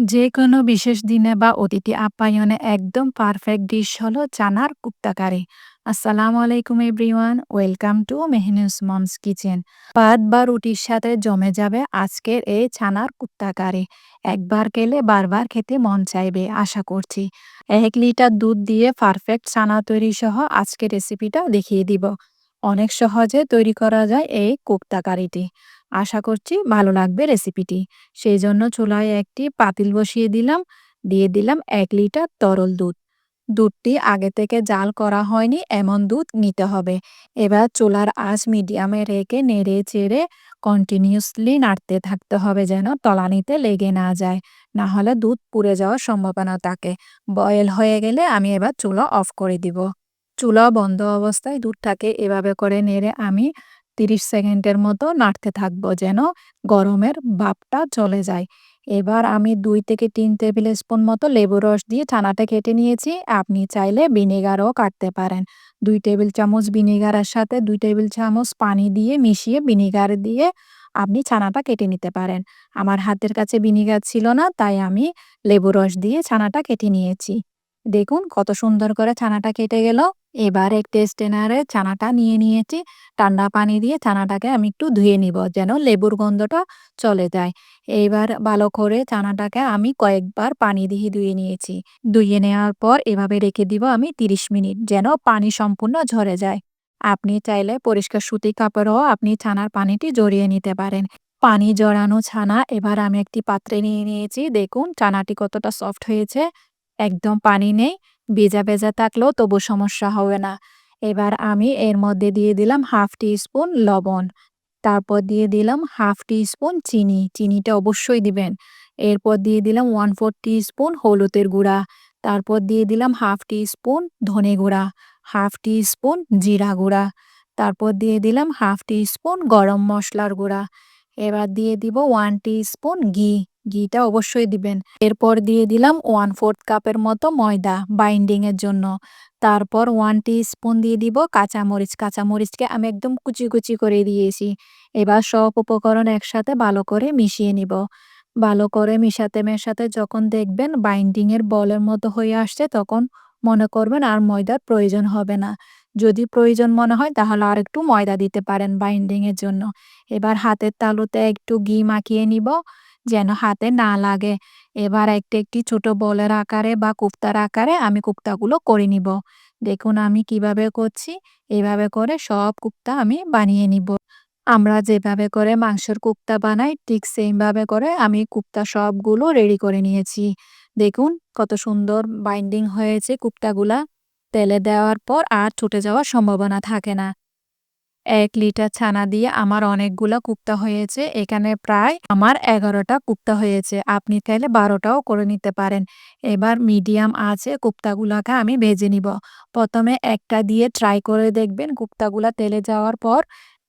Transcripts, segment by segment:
যে কোনো বিশেষ দিনে বা অতিথি আপ্যায়নে একদম পারফেক্ট ডিশ হলো চানার কুপ্তা কারি। আসসালামু আলাইকুম everyone welcome to Mehnu's mom's kitchen ভাত বা রুটির সাথে জমে যাবে আজকের এই ছানার কুপ্তা কারি। একবার খেলে বারবার খেতে মন চাইবে, আশা করছি। এক লিটার দুধ দিয়ে পারফেক্ট ছানা তৈরি সহ আজকে রেসিপিটা দেখিয়ে দিব। অনেক সহজে তৈরি করা যায় এই কুপ্তা কারিটি। আশা করছি ভালো লাগবে রেসিপিটি। সেই জন্য চুলায় একটি পাতিল বসিয়ে দিলাম, দিয়ে দিলাম এক লিটার তরল দুধ। দুধটি আগে থেকে জাল করা হয়নি, এমন দুধ নিতে হবে। এবার চুলার আঁচ মিডিয়ামে রেখে নেড়ে চেড়ে কন্টিনিউসলি নাড়তে থাকতে হবে যেন তলানিতে লেগে না যায়। না হলে দুধ পুড়ে যাওয়ার সম্ভাবনা থাকে। বয়েল হয়ে গেলে আমি এবার চুলা অফ করে দিব। চুলা বন্ধ অবস্থায় দুধটাকে এভাবে করে নেড়ে আমি তিরিশ সেকেন্ডের মতো নাড়তে থাকব যেন গরমের ভাপটা চলে যায়। এবার আমি দুই থেকে তিন টেবিল স্পুন মতো লেবু রস দিয়ে ছানাটা কেটে নিয়েছি। আপনি চাইলে ভিনেগারও কাটতে পারেন। দুই টেবিল চামচ ভিনেগারের সাথে দুই টেবিল চামচ পানি দিয়ে মিশিয়ে ভিনেগার দিয়ে আপনি ছানাটা কেটে নিতে পারেন। আমার হাতের কাছে ভিনেগার ছিল না, তাই আমি লেবু রস দিয়ে ছানাটা কেটে নিয়েছি। দেখুন কত সুন্দর করে ছানাটা কেটে গেল। এবার একটি স্টেনারে ছানাটা নিয়ে নিয়েছি। ঠান্ডা পানি দিয়ে ছানাটাকে আমি একটু ধুয়ে নিব যেন লেবুর গন্ধটা চলে যায়। এইবার ভালো করে ছানাটাকে আমি কয়েকবার পানি দিয়ে ধুয়ে নিয়েছি। ধুয়ে নেওয়ার পর এভাবে রেখে দিব আমি ৩০ মিনিট যেন পানি সম্পূর্ণ ঝরে যায়। আপনি চাইলে পরিষ্কার সুতি কাপড়ও আপনি ছানার পানিটি জড়িয়ে নিতে পারেন। পানি জড়ানো ছানা এবার আমি একটি পাত্রে নিয়ে নিয়েছি। দেখুন ছানাটি কতটা সফট হয়েছে। একদম পানি নেই, ভেজা ভেজা থাকলেও তবু সমস্যা হবে না। এবার আমি এর মধ্যে দিয়ে দিলাম হাফ টি স্পুন লবণ, তারপর দিয়ে দিলাম হাফ টি স্পুন চিনি, চিনিটা অবশ্যই দিবেন। এরপর দিয়ে দিলাম ওয়ান ফোর টি স্পুন হলুদের গুঁড়া, তারপর দিয়ে দিলাম হাফ টি স্পুন ধনে গুঁড়া, হাফ টি স্পুন জিরা গুঁড়া, তারপর দিয়ে দিলাম হাফ টি স্পুন গরম মশলার গুঁড়া। এবার দিয়ে দিব ওয়ান টি স্পুন ঘি। ঘিটা অবশ্যই দিবেন। এরপর দিয়ে দিলাম ওয়ান ফোর্থ কাপের মতো ময়দা বাইন্ডিংয়ের জন্য। তারপর ওয়ান স্পুন দিয়ে দিব কাঁচামরিচ। কাঁচামরিচকে আমি একদম কুচি কুচি করে দিয়েছি। এবার সব উপকরণ একসাথে ভালো করে মিশিয়ে নিব। ভালো করে মিশাতে মেশাতে যখন দেখবেন বাইন্ডিংয়ের বলের মতো হয়ে আসছে তখন মনে করবেন আর ময়দার প্রয়োজন হবে না। যদি প্রয়োজন মনে হয় তাহলে আর একটু ময়দা দিতে পারেন বাইন্ডিংয়ের জন্য। এবার হাতের তালুতে একটু ঘি মাখিয়ে নিব। যেন হাতে না লাগে। এবার একটি একটি ছোট বলের আকারে বা কুফতার আকারে আমি কুফতাগুলো করে নিব। দেখুন আমি কীভাবে করছি। এভাবে করে সব কুফতা আমি বানিয়ে নিব। আমরা যেভাবে করে মাংসের কুফতা বানাই, ঠিক সেমভাবে করে আমি কুফতা সবগুলো রেডি করে নিয়েছি। দেখুন কত সুন্দর বাইন্ডিং হয়েছে কুফতাগুলা। তেলে দেওয়ার পর আর ছুটে যাওয়ার সম্ভাবনা থাকে না। এক লিটার ছানা দিয়ে আমার অনেকগুলো কুপ্তা হয়েছে। এখানে প্রায় আমার এগারোটা কুপ্তা হয়েছে। আপনি চাইলে বারোটাও করে নিতে পারেন। এবার মিডিয়াম আছে, কুপ্তাগুলাকে আমি ভেজে নিব। প্রথমে একটা দিয়ে ট্রাই করে দেখবেন কুপ্তাগুলা তেলে যাওয়ার পর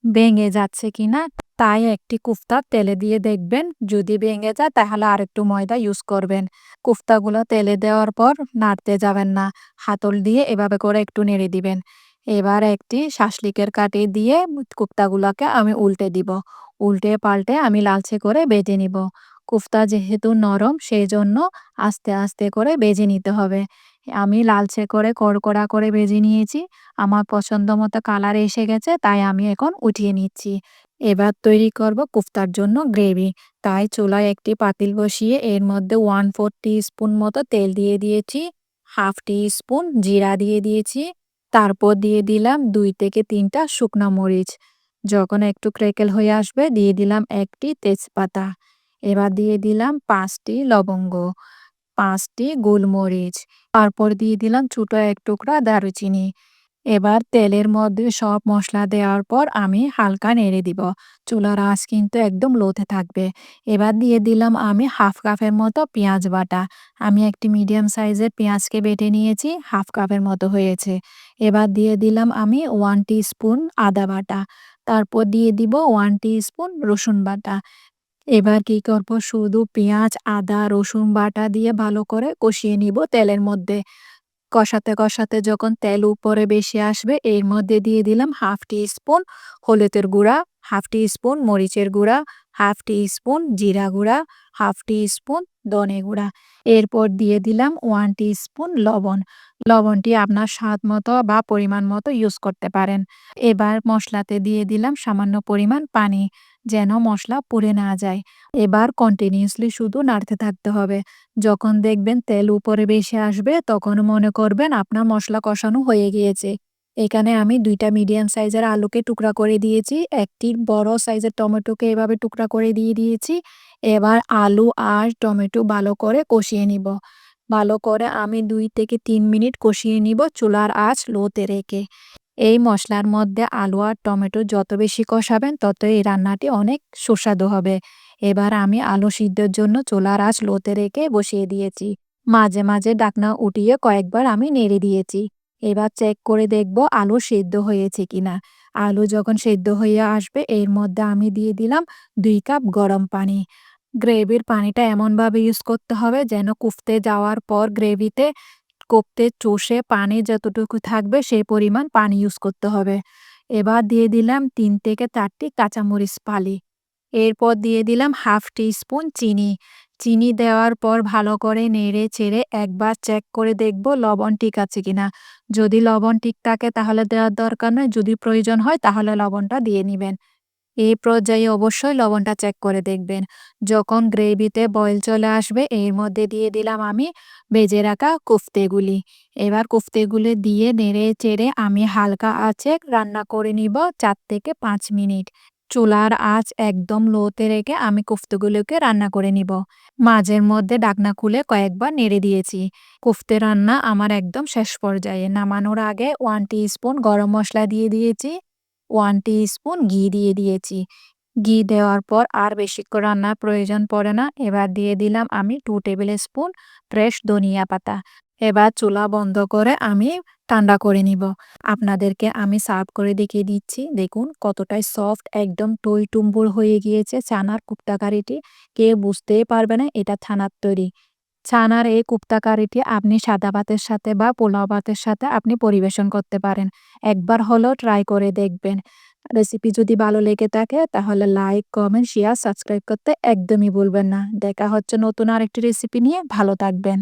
ভেঙে যাচ্ছে কিনা। তাই একটি কুফতা তেলে দিয়ে দেখবেন। যদি ভেঙে যায় তাহলে আর একটু ময়দা ইউজ করবেন। কুফতাগুলো তেলে দেওয়ার পর নাড়তে যাবেন না। হাতল দিয়ে এভাবে করে একটু নেড়ে দিবেন। এবার একটি শাসলিকের কাটি দিয়ে কুফতাগুলোকে আমি উল্টে দিব। উল্টে পাল্টে আমি লালচে করে বেজে নিব। কুফতা যেহেতু নরম সেই জন্য আস্তে আস্তে করে বেজে নিতে হবে। আমি লালচে করে কড়কড়া করে বেজে নিয়েছি। আমার পছন্দ মতো কালার এসে গেছে, তাই আমি এখন উঠিয়ে নিচ্ছি। এবার তৈরি করব কুফতার জন্য গ্রেভি। তাই চুলায় একটি পাতিল বসিয়ে এর মধ্যে ওয়ান ফোর টি স্পুন মতো তেল দিয়ে দিয়েছি। হাফ টি স্পুন জিরা দিয়ে দিয়েছি। তারপর দিয়ে দিলাম দুই থেকে তিনটা শুকনো মরিচ। যখন একটু ক্রেকেল হয়ে আসবে, দিয়ে দিলাম একটি তেজপাতা। এবার দিয়ে দিলাম পাঁচটি লবঙ্গ, পাঁচটি গোলমরিচ। তারপর দিয়ে দিলাম ছোটো এক টুকরা দারুচিনি। এবার তেলের মধ্যে সব মশলা দেওয়ার পর আমি হালকা নেড়ে দিব। চুলার আঁচ কিন্তু একদম লোতে থাকবে। এবার দিয়ে দিলাম আমি হাফ কাপের মতো পেঁয়াজ বাটা। আমি একটি মিডিয়াম সাইজের পেঁয়াজকে বেটে নিয়েছি, হাফ কাপের মতো হয়েছে। এবার দিয়ে দিলাম আমি ওয়ান স্পুন আদা বাটা। তারপর দিয়ে দিব ওয়ান স্পুন রসুন বাটা। এবার কি করব? শুধু পেঁয়াজ, আদা, রসুন বাটা দিয়ে ভালো করে কষিয়ে নিব তেলের মধ্যে। কষাতে কষাতে যখন তেল উপরে বেশি আসবে, এর মধ্যে দিয়ে দিলাম হাফ টি স্পুন হলুদের গুঁড়া, হাফ টি স্পুন মরিচের গুঁড়া, হাফ টি স্পুন জিরা গুঁড়া, হাফ টি স্পুন ধনে গুঁড়া। এরপর দিয়ে দিলাম ওয়ান স্পুন লবণ। লবণটি আপনার স্বাদ মতো বা পরিমাণ মতো ইউজ করতে পারেন। এবার মশলাতে দিয়ে দিলাম সামান্য পরিমাণ পানি, যেন মশলা পুড়ে না যায়। এবার কন্টিনিউসলি শুধু নাড়তে থাকতে হবে। যখন দেখবেন তেল উপরে বেশি আসবে, তখন মনে করবেন আপনার মশলা কষানো হয়ে গিয়েছে। এখানে আমি দুইটা মিডিয়াম সাইজের আলুকে টুকরা করে দিয়েছি। একটি বড় সাইজের টমেটোকে এভাবে টুকরা করে দিয়ে দিয়েছি। এবার আলু আর টমেটো ভালো করে কষিয়ে নিব। ভালো করে আমি দুই থেকে তিন মিনিট কষিয়ে নিব চুলার আঁচ লোতে রেখে। এই মশলার মধ্যে আলু আর টমেটো যত বেশি কষাবেন তত এই রান্নাটি অনেক সুস্বাদু হবে। এবার আমি আলু সিদ্ধের জন্য চুলার আঁচ লোতে রেখে বসিয়ে দিয়েছি। মাঝে মাঝে ডাকনা উঠিয়ে কয়েকবার আমি নেড়ে দিয়েছি। এবার চেক করে দেখব আলু সেদ্ধ হয়েছে কিনা। আলু যখন সেদ্ধ হয়ে আসবে এর মধ্যে আমি দিয়ে দিলাম দুই কাপ গরম পানি। গ্রেভির পানিটা এমনভাবে ইউজ করতে হবে যেন কুফতে যাওয়ার পর গ্রেভিতে কোপ্তে চষে পানি যতটুকু থাকবে সেই পরিমাণ পানি ইউজ করতে হবে। এবার দিয়ে দিলাম তিন থেকে চারটি কাঁচামরিচ পালি এরপর দিয়ে দিলাম হাফ টি স্পুন চিনি। চিনি দেওয়ার পর ভালো করে নেড়ে চেড়ে একবার চেক করে দেখব লবণ ঠিক আছে কিনা। যদি লবণ ঠিক থাকে তাহলে দেওয়ার দরকার নয় যদি প্রয়োজন হয় তাহলে লবণটা দিয়ে নেবেন। এই পর্যায়ে অবশ্যই লবণটা চেক করে দেখবেন। যখন গ্রেভিতে বয়েল চলে আসবে, এর মধ্যে দিয়ে দিলাম আমি বেজে রাখা কুফতেগুলি। এবার কুফতেগুলি দিয়ে নেড়ে চেড়ে আমি হালকা আঁচে রান্না করে নিব চার থেকে পাঁচ মিনিট। চুলার আঁচ একদম লোতে রেখে আমি কুফতেগুলোকে রান্না করে নিব। মাঝের মধ্যে ডাকনা খুলে কয়েকবার নেড়ে দিয়েছি। কুফতে রান্না আমার একদম শেষ পর্যায়ে। নামানোর আগে ওয়ান স্পুন গরম মশলা দিয়ে দিয়েছি। ওয়ান স্পুন ঘি দিয়ে দিয়েছি। ঘি দেওয়ার পর আর বেশিক্ষণ রান্নার প্রয়োজন পড়ে না। এবার দিয়ে দিলাম আমি টু টেবিল স্পুন ফ্রেশ ধনিয়া পাতা। এবার চুলা বন্ধ করে আমি ঠান্ডা করে নিব। আপনাদেরকে আমি সার্ভ করে দেখিয়ে দিচ্ছি। দেখুন কতটাই সফট একদম টই টুম্বুর হয়ে গিয়েছে ছানার কুপ্তা কারিটি কেউ বুঝতেই পারবে না এটা ছানার তৈরি। ছানার এই কুপ্তা কারিটি আপনি সাদা ভাতের সাথে বা পোলাও ভাতের সাথে আপনি পরিবেশন করতে পারেন। একবার হলেও ট্রাই করে দেখবেন। রেসিপি যদি ভালো লেগে থাকে, তাহলে লাইক কমেন্ট শেয়ার সাবস্ক্রাইব করতে একদমই ভুলবেন না। দেখা হচ্ছে নতুন আরেকটি রেসিপি নিয়ে। ভালো থাকবেন।